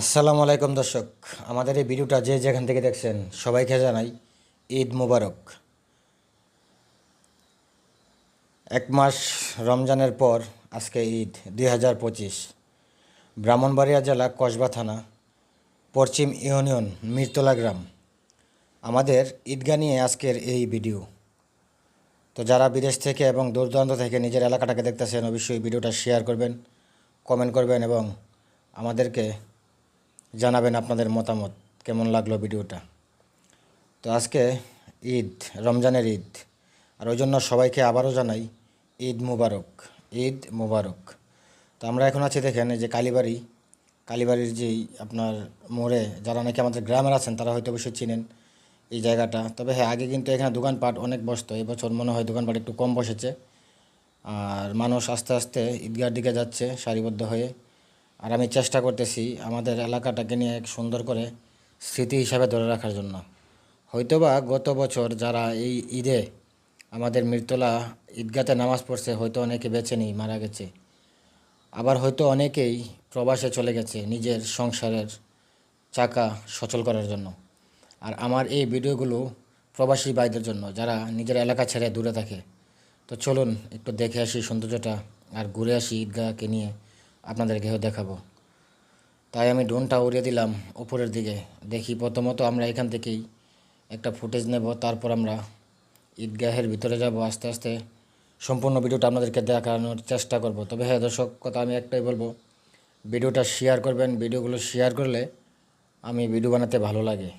আসসালামু আলাইকুম দর্শক। আমাদের এই ভিডিওটা যে যেখান থেকে দেখছেন, সবাইকে জানাই ঈদ মুবারক। এক মাস রমজানের পর আজকে ঈদ দুই হাজার পঁচিশ। ব্রাহ্মণবাড়িয়া জেলা কসবা থানা, পশ্চিম ইউনিয়ন মিরতলা গ্রাম। আমাদের ঈদগাহ নিয়ে আজকের এই ভিডিও। তো যারা বিদেশ থেকে এবং দূর দূরান্ত থেকে নিজের এলাকাটাকে দেখতেছেন, অবশ্যই ভিডিওটা শেয়ার করবেন, কমেন্ট করবেন এবং আমাদেরকে জানাবেন আপনাদের মতামত। কেমন লাগল ভিডিওটা? তো আজকে ঈদ, রমজানের ঈদ। আর ওই জন্য সবাইকে আবারও জানাই, ঈদ মুবারক ঈদ মুবারক। তো আমরা এখন আছি দেখেন যে কালীবাড়ি। কালীবাড়ির যেই আপনার মোড়ে, যারা নাকি আমাদের গ্রামের আছেন, তারা হয়তো অবশ্যই চিনেন এই জায়গাটা। তবে হ্যাঁ আগে কিন্তু এখানে দোকানপাট অনেক বসতো। এবছর মনে হয় দোকানপাট একটু কম বসেছে। আর মানুষ আস্তে আস্তে ঈদগার দিকে যাচ্ছে, সারিবদ্ধ হয়ে। আর আমি চেষ্টা করতেছি আমাদের এলাকাটাকে নিয়ে এক সুন্দর করে স্মৃতি হিসাবে ধরে রাখার জন্য। হয়তোবা গত বছর যারা এই ঈদে আমাদের মৃতলা ঈদগাতে নামাজ পড়ছে, হয়তো অনেকে বেছে নেই, মারা গেছে। আবার হয়তো অনেকেই প্রবাসে চলে গেছে নিজের সংসারের চাকা সচল করার জন্য। আর আমার এই ভিডিওগুলো প্রবাসী ভাইদের জন্য, যারা নিজের এলাকা ছেড়ে দূরে থাকে। তো চলুন একটু দেখে আসি সৌন্দর্যটা আর ঘুরে আসি ঈদগাহকে নিয়ে। আপনাদেরকেও দেখাবো। তাই আমি ড্রোনটা উড়িয়ে দিলাম উপরের দিকে। দেখি প্রথমত আমরা এখান থেকেই একটা ফুটেজ নেব, তারপর আমরা ঈদগাহের ভিতরে যাব। আস্তে আস্তে সম্পূর্ণ ভিডিওটা আপনাদেরকে দেখানোর চেষ্টা করব। তবে হ্যাঁ দর্শক, কথা আমি একটাই বলব, ভিডিওটা শেয়ার করবেন। ভিডিওগুলো শেয়ার করলে আমি ভিডিও বানাতে ভালো লাগে।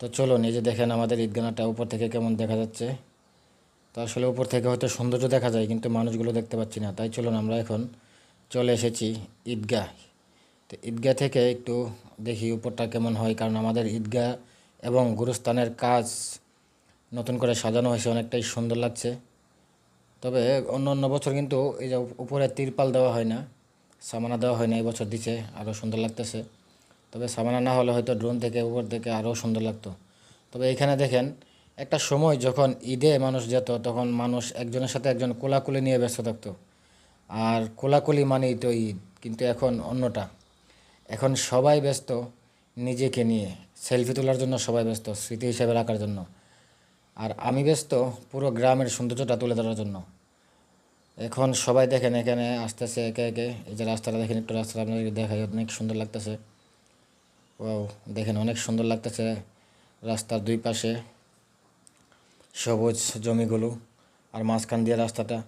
তো চলো নিজে দেখেন আমাদের ঈদগানাটা উপর থেকে কেমন দেখা যাচ্ছে। তো আসলে উপর থেকে হয়তো সৌন্দর্য দেখা যায়, কিন্তু মানুষগুলো দেখতে পাচ্ছি না। তাই চলুন আমরা এখন চলে এসেছি ঈদগাহ। তো ঈদগাহ থেকে একটু দেখি উপরটা কেমন হয়, কারণ আমাদের ঈদগাহ এবং গুরুস্থানের কাজ নতুন করে সাজানো হয়েছে, অনেকটাই সুন্দর লাগছে। তবে অন্য অন্য বছর কিন্তু এই যে উপরে তিরপাল দেওয়া হয় না, সামানা দেওয়া হয় না, এই বছর দিচ্ছে, আরও সুন্দর লাগতেছে। তবে সামানা না হলে হয়তো ড্রোন থেকে উপর থেকে আরও সুন্দর লাগতো। তবে এখানে দেখেন, একটা সময় যখন ঈদে মানুষ যেত, তখন মানুষ একজনের সাথে একজন কোলাকুলি নিয়ে ব্যস্ত থাকতো। আর কোলাকুলি মানেই তো ঈদ, কিন্তু এখন অন্যটা। এখন সবাই ব্যস্ত নিজেকে নিয়ে, সেলফি তোলার জন্য সবাই ব্যস্ত, স্মৃতি হিসেবে রাখার জন্য। আর আমি ব্যস্ত পুরো গ্রামের সৌন্দর্যটা তুলে ধরার জন্য। এখন সবাই দেখেন এখানে আসতেছে একে একে, এই যে রাস্তাটা দেখেন, একটু রাস্তাটা আপনাদেরকে দেখাই, অনেক সুন্দর লাগতেছে। ও দেখেন অনেক সুন্দর লাগতেছে রাস্তার দুই পাশে সবুজ জমিগুলো আর মাঝখান দিয়ে রাস্তাটা।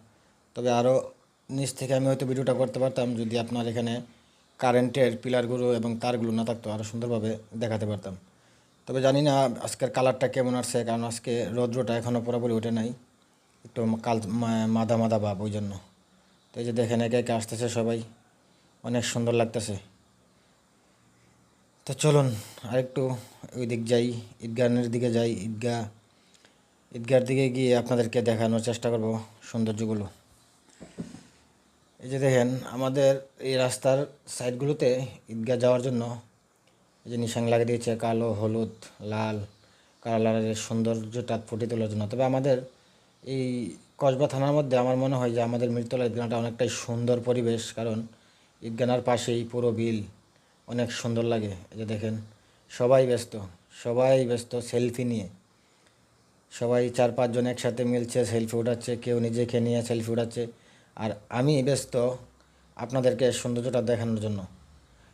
তবে আরও নিচ থেকে আমি হয়তো ভিডিওটা করতে পারতাম যদি আপনার এখানে কারেন্টের পিলারগুলো এবং তারগুলো না থাকতো আরও সুন্দরভাবে দেখাতে পারতাম। তবে জানি না আজকের কালারটা কেমন আসছে, কারণ আজকে রৌদ্রটা এখনও পুরোপুরি ওঠে নাই। একটু কাল মাদা মাদা ভাব ওই জন্য। তো এই যে দেখেন, একে একে আসতেছে সবাই। অনেক সুন্দর লাগতেছে। তো চলুন, আরেকটু ওই দিক যাই, ঈদগাহের দিকে যাই, ঈদগাহ, ঈদগাহর দিকে গিয়ে আপনাদেরকে দেখানোর চেষ্টা করব সৌন্দর্যগুলো। এই যে দেখেন, আমাদের এই রাস্তার সাইডগুলোতে ঈদগাহ যাওয়ার জন্য এই যে নিশান লাগিয়ে দিয়েছে, কালো, হলুদ, লাল কালারের সৌন্দর্যটা ফুটিয়ে তোলার জন্য। তবে আমাদের এই কসবা থানার মধ্যে আমার মনে হয় যে আমাদের মৃতলা ঈদগাহটা অনেকটাই সুন্দর পরিবেশ, কারণ ঈদগানার পাশেই পুরো বিল অনেক সুন্দর লাগে। এই যে দেখেন, সবাই ব্যস্ত সবাই ব্যস্ত সেলফি নিয়ে। সবাই চার পাঁচজন একসাথে মিলছে, সেলফি উঠাচ্ছে, কেউ নিজেকে নিয়ে সেলফি উঠাচ্ছে। আর আমি ব্যস্ত আপনাদেরকে সৌন্দর্যটা দেখানোর জন্য।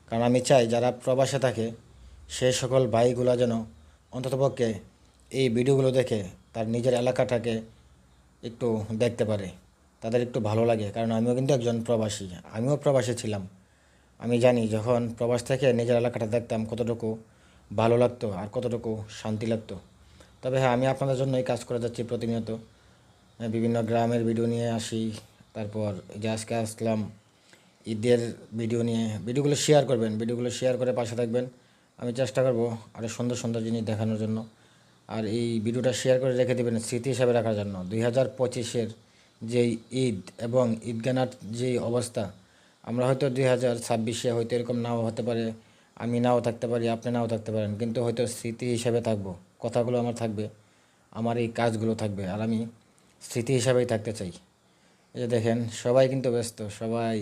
কারণ আমি চাই যারা প্রবাসে থাকে, সে সকল ভাইগুলো যেন অন্ততপক্ষে এই ভিডিওগুলো দেখে তার নিজের এলাকাটাকে একটু দেখতে পারে। তাদের একটু ভালো লাগে, কারণ আমিও কিন্তু একজন প্রবাসী। আমিও প্রবাসী ছিলাম। আমি জানি যখন প্রবাস থেকে নিজের এলাকাটা দেখতাম কতটুকু ভালো লাগতো আর কতটুকু শান্তি লাগতো। তবে হ্যাঁ আমি আপনাদের জন্য এই কাজ করে যাচ্ছি প্রতিনিয়ত। বিভিন্ন গ্রামের ভিডিও নিয়ে আসি তারপর যে আসলাম। ঈদের ভিডিও নিয়ে। ভিডিওগুলো শেয়ার করবেন। ভিডিওগুলো শেয়ার করে পাশে থাকবেন। আমি চেষ্টা করব আরও সুন্দর সুন্দর জিনিস দেখানোর জন্য। আর এই ভিডিওটা শেয়ার করে রেখে দেবেন স্মৃতি হিসাবে রাখার জন্য। দুই হাজার পঁচিশের যেই ঈদ এবং ঈদগানার যেই অবস্থা, আমরা হয়তো দুই হাজার ছাব্বিশে হয়তো এরকম নাও হতে পারে, আমি নাও থাকতে পারি, আপনি নাও থাকতে পারেন। কিন্তু হয়তো স্মৃতি হিসাবে থাকব। কথাগুলো আমার থাকবে। আমার এই কাজগুলো থাকবে। আর আমি স্মৃতি হিসাবেই থাকতে চাই। এই যে দেখেন, সবাই কিন্তু ব্যস্ত, সবাই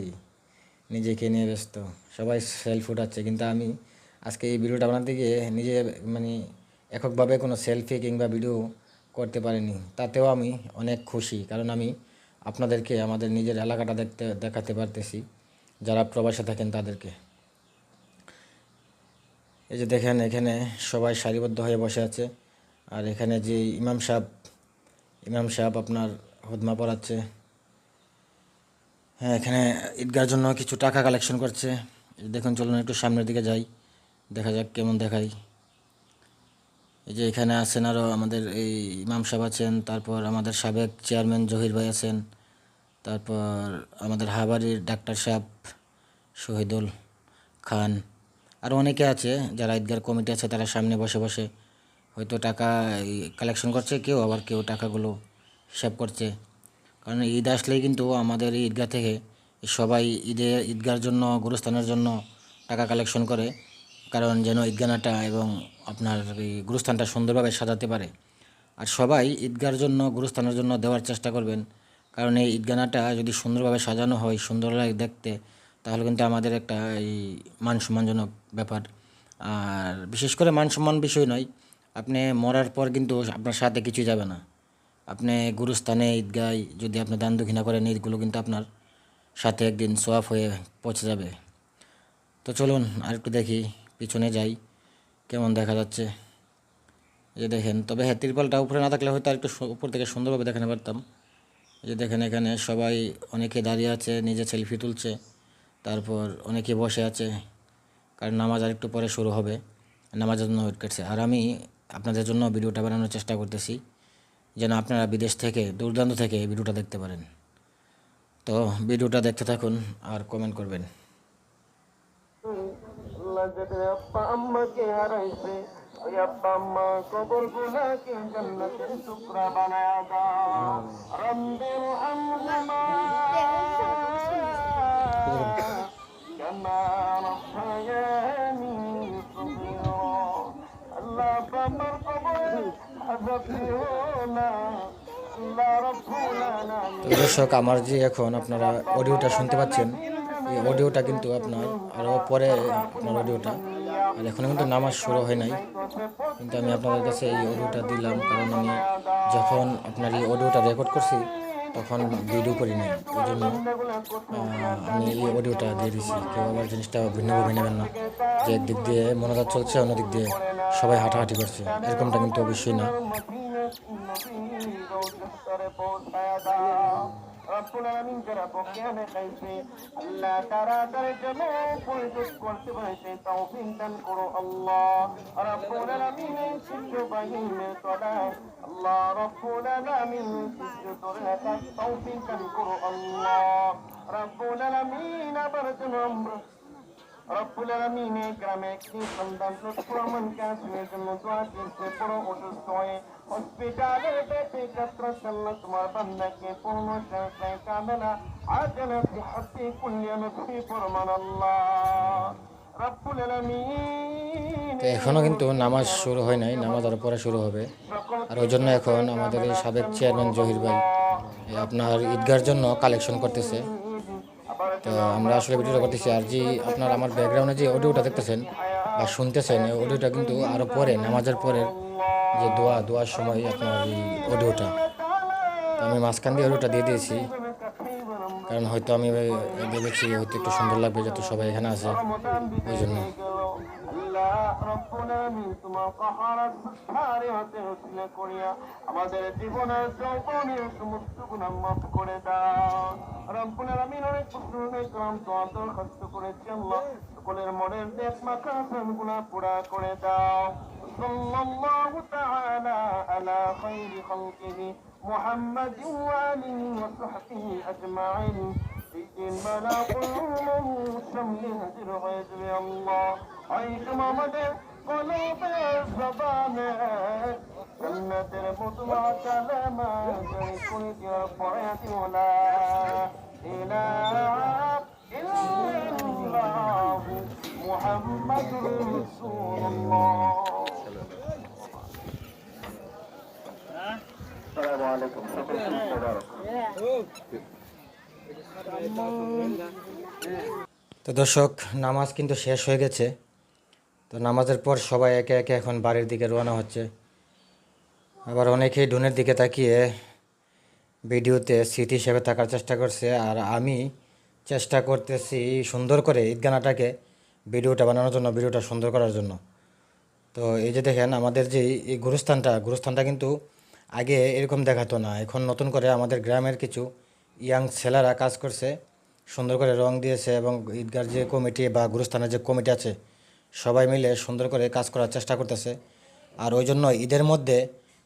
নিজেকে নিয়ে ব্যস্ত, সবাই সেলফ উঠাচ্ছে। কিন্তু আমি আজকে এই ভিডিওটা বানাতে গিয়ে নিজে মানে এককভাবে কোনো সেলফি কিংবা ভিডিও করতে পারিনি। তাতেও আমি অনেক খুশি, কারণ আমি আপনাদেরকে, আমাদের নিজের এলাকাটা দেখতে, দেখাতে পারতেছি, যারা প্রবাসে থাকেন তাদেরকে। এই যে দেখেন, এখানে সবাই সারিবদ্ধ হয়ে বসে আছে। আর এখানে যে ইমাম সাহেব ইমাম সাহেব আপনার হুদমা পড়াচ্ছে। হ্যাঁ এখানে ঈদগার জন্য কিছু টাকা কালেকশন করছে। দেখুন, চলুন একটু সামনের দিকে যাই। দেখা যাক কেমন দেখাই। এই যে এখানে আছেন আরও আমাদের এই ইমাম সাহেব আছেন, তারপর আমাদের সাবেক চেয়ারম্যান জহির ভাই আছেন, তারপর আমাদের হাবারির ডাক্তার সাহেব শহীদুল খান, আর অনেকে আছে যারা ঈদগার কমিটি আছে, তারা সামনে বসে বসে হয়তো টাকা কালেকশন করছে, কেউ আবার কেউ টাকাগুলো হিসাব করছে। কারণ ঈদ আসলেই কিন্তু আমাদের এই ঈদগাহ থেকে সবাই ঈদে, ঈদগার জন্য, গুরুস্থানের জন্য টাকা কালেকশন করে। কারণ যেন ঈদগানাটা এবং আপনার এই গুরুস্থানটা সুন্দরভাবে সাজাতে পারে। আর সবাই ঈদগার জন্য, গুরুস্থানের জন্য দেওয়ার চেষ্টা করবেন। কারণ এই ঈদগানাটা যদি সুন্দরভাবে সাজানো হয়, সুন্দর লাগে দেখতে, তাহলে কিন্তু আমাদের একটা এই মান সম্মানজনক ব্যাপার। আর বিশেষ করে মান সম্মান বিষয় নয়, আপনি মরার পর কিন্তু আপনার সাথে কিছুই যাবে না। আপনি গুরুস্থানে ঈদগায় যদি আপনি দান দক্ষিণা করেন, ঈদগুলো কিন্তু আপনার সাথে একদিন সোয়াফ হয়ে পৌঁছে যাবে। তো চলুন আরেকটু দেখি, পিছনে যাই, কেমন দেখা যাচ্ছে। যে দেখেন, তবে হ্যাঁ তিরপালটা উপরে না থাকলে হয়তো আরেকটু উপর থেকে সুন্দরভাবে দেখাতে পারতাম। যে দেখেন এখানে সবাই অনেকে দাঁড়িয়ে আছে, নিজে সেলফি তুলছে, তারপর অনেকে বসে আছে, কারণ নামাজ আর একটু পরে শুরু হবে, নামাজের জন্য ওয়েট করছে। আর আমি আপনাদের জন্য ভিডিওটা বানানোর চেষ্টা করতেছি। যেন আপনারা বিদেশ থেকে দূরদূরান্ত থেকে এই ভিডিওটা দেখতে পারেন। তো ভিডিওটা দেখতে থাকুন আর কমেন্ট করবেন। আম্মাকে হারাইছে দর্শক, আমার যে এখন আপনারা অডিওটা শুনতে পাচ্ছেন, এই অডিওটা কিন্তু আপনার আরও পরে আপনার অডিওটা। আর এখনও কিন্তু নামাজ শুরু হয় নাই, কিন্তু আমি আপনাদের কাছে এই অডিওটা দিলাম কারণ আমি যখন আপনার এই অডিওটা রেকর্ড করছি, তখন ভিডিও করি নাই ওই জন্য আমি এই অডিওটা দিয়ে দিছি। কেউ আবার জিনিসটা ভিন্নভাবে নেবেন না, যে একদিক দিয়ে মনোজাত চলছে, অন্যদিক দিয়ে সবাই হাঁটাহাঁটি করছে, এরকমটা কিন্তু অবশ্যই না। রব্বুল আলামিন যারা বকেয়ানে খাইছে আল্লাহ তারা তার জন্য পরিশোধ করতে পারছে তৌফিক দান করো আল্লাহ রব্বুল আলামিন শিষ্য বাহিনীর তলা আল্লাহ রব্বুল আলামিন শিষ্য তোরে রাখার তৌফিক দান করো আল্লাহ রব্বুল আলামিন আবার যেন আমরা রব্বুল আলামিনে গ্রামে একটি সন্তান প্রমাণ কাশ্মীর জন্য দোয়া করতে বড় অসুস্থ হয়ে তো এখনও কিন্তু নামাজ শুরু হয় নাই, নামাজ আরও পরে শুরু হবে। আর ওই জন্য এখন আমাদের এই সাবেক চেয়ারম্যান জহির ভাই আপনার ঈদগার জন্য কালেকশন করতেছে। তো আমরা আসলে ভিডিওটা করতেছি, আর যে আপনার আমার ব্যাকগ্রাউন্ডে যে অডিওটা দেখতেছেন বা শুনতেছেন এই অডিওটা কিন্তু আরও পরে, নামাজের পরে যে দোয়া, দোয়ার সময় আপনার এই অডিওটা। আমি মাঝখান দিয়ে অডিওটা দিয়ে দিয়েছি। কারণ হয়তো আমি ভেবেছি হয়তো একটু সুন্দর লাগবে যাতে সবাই এখানে আছে। ওই জন্য। করে দাও। صلى الله تعالى على خير خلقه محمد وآله وصحبه أجمعين. دين بلا قلوبه شمل هجر غير الله. عيد مدى قلوب الزبان. جنة مطلع كلاما كل فرحتنا إله إلا الله. محمد رسول الله. তো দর্শক, নামাজ কিন্তু শেষ হয়ে গেছে। তো নামাজের পর সবাই একে একে এখন বাড়ির দিকে রওনা হচ্ছে। আবার অনেকেই ডোনের দিকে তাকিয়ে ভিডিওতে স্মৃতি হিসেবে থাকার চেষ্টা করছে। আর আমি চেষ্টা করতেছি সুন্দর করে ঈদগানাটাকে ভিডিওটা বানানোর জন্য, ভিডিওটা সুন্দর করার জন্য। তো এই যে দেখেন, আমাদের যে এই গুরুস্থানটা গুরুস্থানটা কিন্তু আগে এরকম দেখাতো না। এখন নতুন করে আমাদের গ্রামের কিছু ইয়াং ছেলেরা কাজ করছে, সুন্দর করে রং দিয়েছে এবং ঈদগার যে কমিটি বা গুরুস্থানের যে কমিটি আছে, সবাই মিলে সুন্দর করে কাজ করার চেষ্টা করতেছে। আর ওই জন্য ঈদের মধ্যে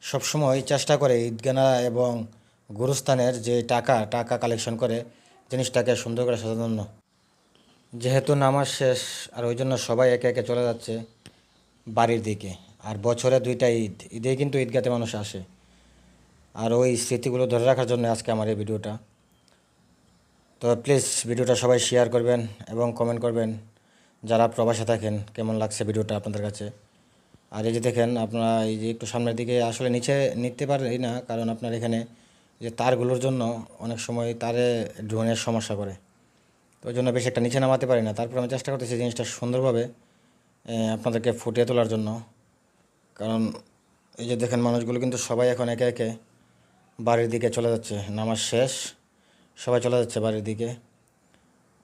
সবসময় চেষ্টা করে ঈদগানা এবং গুরুস্থানের যে টাকা টাকা কালেকশন করে জিনিসটাকে সুন্দর করে সাজানোর যেহেতু নামাজ শেষ, আর ওই জন্য সবাই একে একে চলে যাচ্ছে বাড়ির দিকে। আর বছরে দুইটা ঈদ ঈদেই কিন্তু ঈদগাতে মানুষ আসে। আর ওই স্মৃতিগুলো ধরে রাখার জন্য আজকে আমার এই ভিডিওটা। তো প্লিজ ভিডিওটা সবাই শেয়ার করবেন এবং কমেন্ট করবেন যারা প্রবাসে থাকেন, কেমন লাগছে ভিডিওটা আপনাদের কাছে? আর এই যে দেখেন আপনারা এই যে একটু সামনের দিকে, আসলে নিচে নিতে পারি না, কারণ আপনার এখানে যে তারগুলোর জন্য অনেক সময় তারে ড্রোনের সমস্যা করে। তো ওই জন্য বেশি একটা নিচে নামাতে পারি না। তারপর আমি চেষ্টা করতেছি জিনিসটা সুন্দরভাবে আপনাদেরকে ফুটিয়ে তোলার জন্য। কারণ এই যে দেখেন মানুষগুলো কিন্তু সবাই এখন একে একে বাড়ির দিকে চলে যাচ্ছে, নামাজ শেষ, সবাই চলে যাচ্ছে বাড়ির দিকে।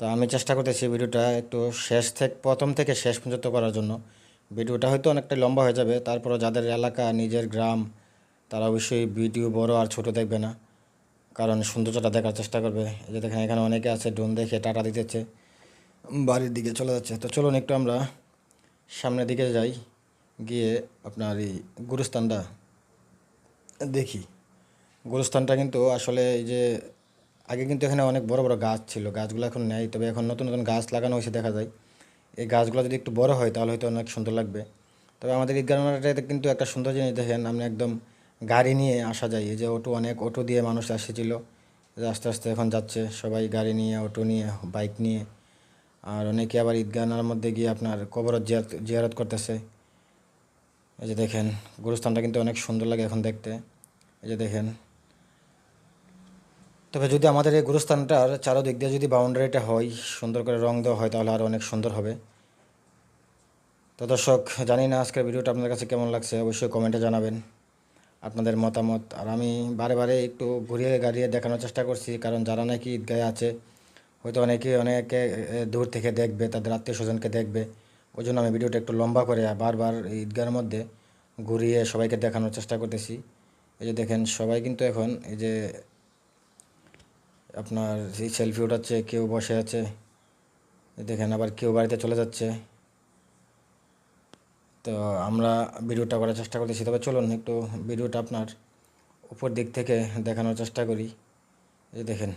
তো আমি চেষ্টা করতেছি ভিডিওটা একটু শেষ থেকে, প্রথম থেকে শেষ পর্যন্ত করার জন্য। ভিডিওটা হয়তো অনেকটা লম্বা হয়ে যাবে, তারপরও যাদের এলাকা, নিজের গ্রাম, তারা অবশ্যই ভিডিও বড় আর ছোট দেখবে না। কারণ সৌন্দর্যটা দেখার চেষ্টা করবে। এই যে দেখেন, এখানে অনেকে আছে, ড্রোন দেখে টাটা দিতেছে, বাড়ির দিকে চলে যাচ্ছে। তো চলুন একটু আমরা সামনের দিকে যাই, গিয়ে আপনার এই গুরুস্থানটা দেখি। গুরুস্থানটা কিন্তু আসলে এই যে, আগে কিন্তু এখানে অনেক বড় বড় গাছ ছিল, গাছগুলো এখন নেই। তবে এখন নতুন নতুন গাছ লাগানো হয়েছে দেখা যায়। এই গাছগুলো যদি একটু বড় হয় তাহলে হয়তো অনেক সুন্দর লাগবে। তবে আমাদের ঈদগাহ মাঠটাতে কিন্তু একটা সুন্দর জিনিস দেখেন আপনি একদম গাড়ি নিয়ে আসা যায়। এই যে অটো, অনেক অটো দিয়ে মানুষ এসেছিল যে আস্তে আস্তে এখন যাচ্ছে, সবাই গাড়ি নিয়ে, অটো নিয়ে, বাইক নিয়ে। আর অনেকে আবার ঈদগানার মধ্যে গিয়ে আপনার কবরত জিয়ারত জিয়ারত করতেছে। এই যে দেখেন, গুরুস্থানটা কিন্তু অনেক সুন্দর লাগে এখন দেখতে। এই যে দেখেন। তবে যদি আমাদের এই গুরুস্থানটার চারোদিক দিয়ে যদি বাউন্ডারিটা হয়, সুন্দর করে রং দেওয়া হয়, তাহলে আরও অনেক সুন্দর হবে। তো দর্শক, জানি না আজকের ভিডিওটা আপনাদের কাছে কেমন লাগছে, অবশ্যই কমেন্টে জানাবেন। আপনাদের মতামত, আর আমি বারে বারে একটু ঘুরিয়ে গাড়িয়ে দেখানোর চেষ্টা করছি, কারণ যারা নাকি ঈদগাহে আছে, হয়তো অনেকে অনেকে দূর থেকে দেখবে, তাদের আত্মীয় স্বজনকে দেখবে। ওই জন্য আমি ভিডিওটা একটু লম্বা করে বারবার ঈদগাহের মধ্যে ঘুরিয়ে সবাইকে দেখানোর চেষ্টা করতেছি। এই যে দেখেন, সবাই কিন্তু এখন, এই যে আপনার এই সেলফি ওঠাচ্ছে, কেউ বসে আছে। দেখেন আবার কেউ বাড়িতে চলে যাচ্ছে। তো আমরা ভিডিওটা করার চেষ্টা করতেছি। তবে চলুন একটু ভিডিওটা আপনার উপর দিক থেকে দেখানোর চেষ্টা করি। এই দেখেন,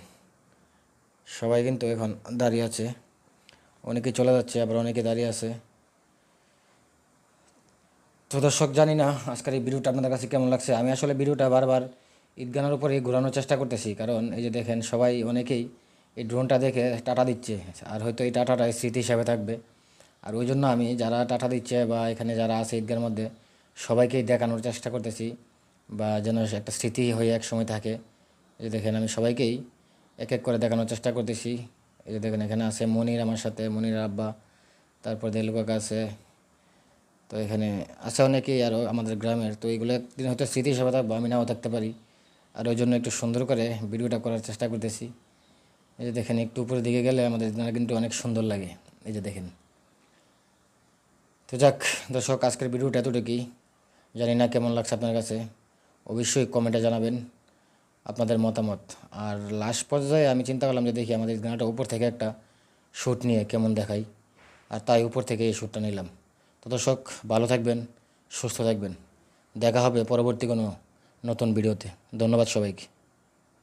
সবাই কিন্তু এখন দাঁড়িয়ে আছে। অনেকে চলে যাচ্ছে, আবার অনেকে দাঁড়িয়ে আছে। তো দর্শক, জানি না আজকের এই ভিডিওটা আপনাদের কাছে কেমন লাগছে। আমি আসলে ভিডিওটা বারবার ঈদগানের উপরে ঘোরানোর চেষ্টা করতেছি, কারণ এই যে দেখেন সবাই অনেকেই এই ড্রোনটা দেখে টাটা দিচ্ছে, আর হয়তো এই টাটাটা স্মৃতি হিসাবে থাকবে। আর ওই জন্য আমি যারা টাটা দিচ্ছে বা এখানে যারা আছে ঈদগার মধ্যে, সবাইকেই দেখানোর চেষ্টা করতেছি বা যেন একটা স্মৃতি হয়ে এক সময় থাকে। এই যে দেখেন আমি সবাইকেই এক এক করে দেখানোর চেষ্টা করতেছি। এই যে দেখেন এখানে আছে মনির আমার সাথে, মনির আব্বা, তারপর দেলু কাকা আছে। তো এখানে আছে অনেকেই আরও আমাদের গ্রামের, তো এইগুলো একদিন হয়তো স্মৃতি হিসাবে থাকব, আমি নাও থাকতে পারি। আর ওই জন্য একটু সুন্দর করে ভিডিওটা করার চেষ্টা করতেছি। এই যে দেখেন, একটু উপরের দিকে গেলে আমাদের কিন্তু অনেক সুন্দর লাগে। এই যে দেখেন। তো যাক, দর্শক, আজকের ভিডিওটা এতটুকুই। জানি না কেমন লাগছে আপনার কাছে। অবশ্যই কমেন্টে জানাবেন আপনাদের মতামত। আর লাস্ট পর্যায়ে আমি চিন্তা করলাম যে দেখি আমাদের গানটা উপর থেকে একটা শ্যুট নিয়ে কেমন দেখাই। আর তাই উপর থেকে এই শ্যুটটা নিলাম। তো দর্শক, ভালো থাকবেন, সুস্থ থাকবেন। দেখা হবে পরবর্তী কোনো নতুন ভিডিওতে। ধন্যবাদ সবাইকে।